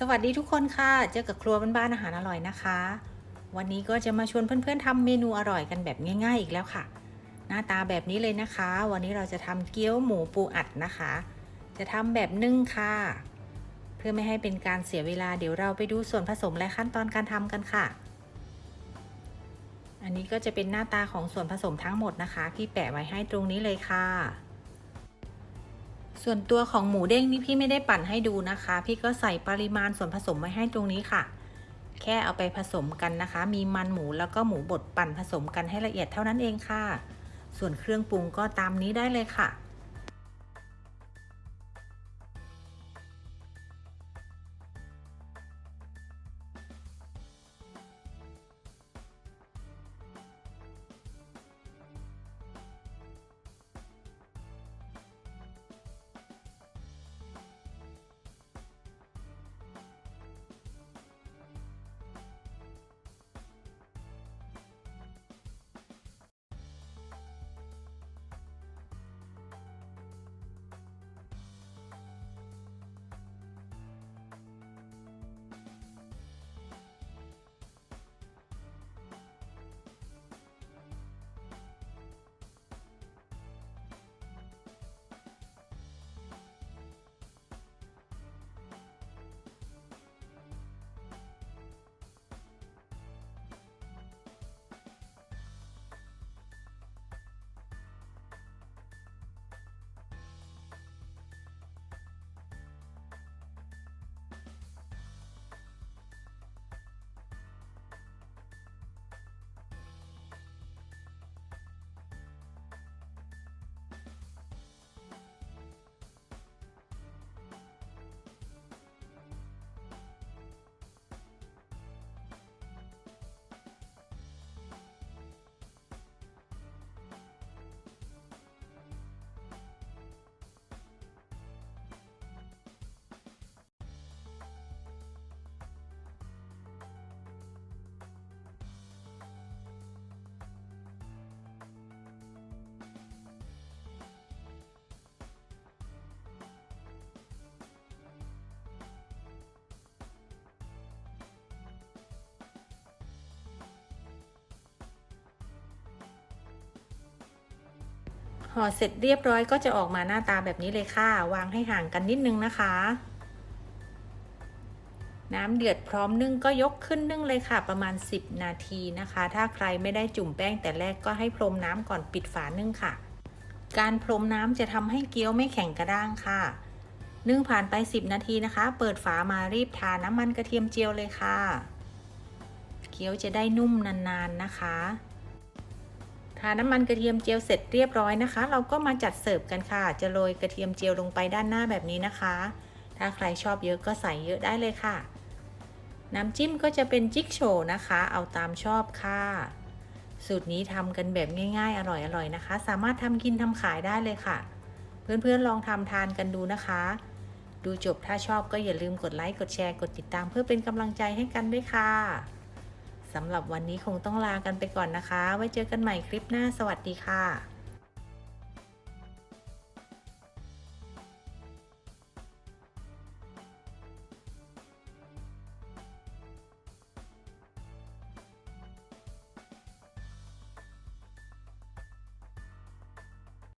สวัสดีทุกคนค่ะ เจอกับครัวบ้านๆอาหารอร่อยนะคะ วันนี้ก็จะมาชวนเพื่อนๆทำเมนูอร่อยกันแบบง่าย ๆ อีกแล้วค่ะ หน้าตาแบบนี้เลยนะคะ วันนี้เราจะทำเกี๊ยวหมูปูอัดนะคะ จะทำแบบนึ่งค่ะ เพื่อไม่ให้เป็นการเสียเวลาเดี๋ยวเราไปดูส่วนผสมและขั้นตอนการทำกันค่ะ อันนี้ก็จะเป็นหน้าตาของส่วนผสมทั้งหมดนะคะ พี่แปะไว้ให้ตรงนี้เลยค่ะ ส่วนตัวของหมูเด้งนี่พี่ไม่ได้ปั่นให้ดูนะคะ พี่ก็ใส่ปริมาณส่วนผสมไว้ให้ตรงนี้ค่ะ แค่เอาไปผสมกันนะคะ มีมันหมูแล้วก็หมูบดปั่นผสมกันให้ละเอียดเท่านั้นเองค่ะ ส่วนเครื่องปรุงก็ตามนี้ได้เลยค่ะ ห่อเสร็จเรียบร้อยก็จะออกมาหน้าตาแบบนี้เลยค่ะ วางให้ห่างกันนิดนึงนะคะ น้ำเดือดพร้อมนึ่งก็ยกขึ้นนึ่งเลยค่ะ ประมาณ 10 นาทีนะคะ ถ้าใครไม่ได้จุ่มแป้งแต่แรกก็ให้พรมน้ำก่อนปิดฝานึ่งค่ะ การพรมน้ำจะทำให้เกี๊ยวไม่แข็งกระด้างค่ะนึ่งผ่านไป 10 นาทีนะคะ เปิดฝามารีบทาน้ำมันกระเทียมเจียวเลยค่ะ เกี๊ยวจะได้นุ่มนานๆนะคะ ทาน้ำมันกระเทียมเจียวเสร็จเรียบร้อยนะคะ เราก็มาจัดเสิร์ฟกันค่ะ จะโรยกระเทียมเจียวลงไปด้านหน้าแบบนี้นะคะ ถ้าใครชอบเยอะก็ใส่เยอะได้เลยค่ะ น้ำจิ้มก็จะเป็นจิ๊กโชนะคะ เอาตามชอบค่ะ สูตรนี้ทำกันแบบง่าย ๆ อร่อยๆนะคะ สามารถทำกินทำขายได้เลยค่ะ เพื่อนๆลองทำทานกันดูนะคะ ดูจบถ้าชอบก็อย่าลืมกดไลค์กดแชร์กดติดตาม เพื่อเป็นกำลังใจให้กันด้วยค่ะ สำหรับวันนี้คงต้องลากันไปก่อนนะคะ ไว้เจอกันใหม่คลิปหน้าสวัสดีค่ะ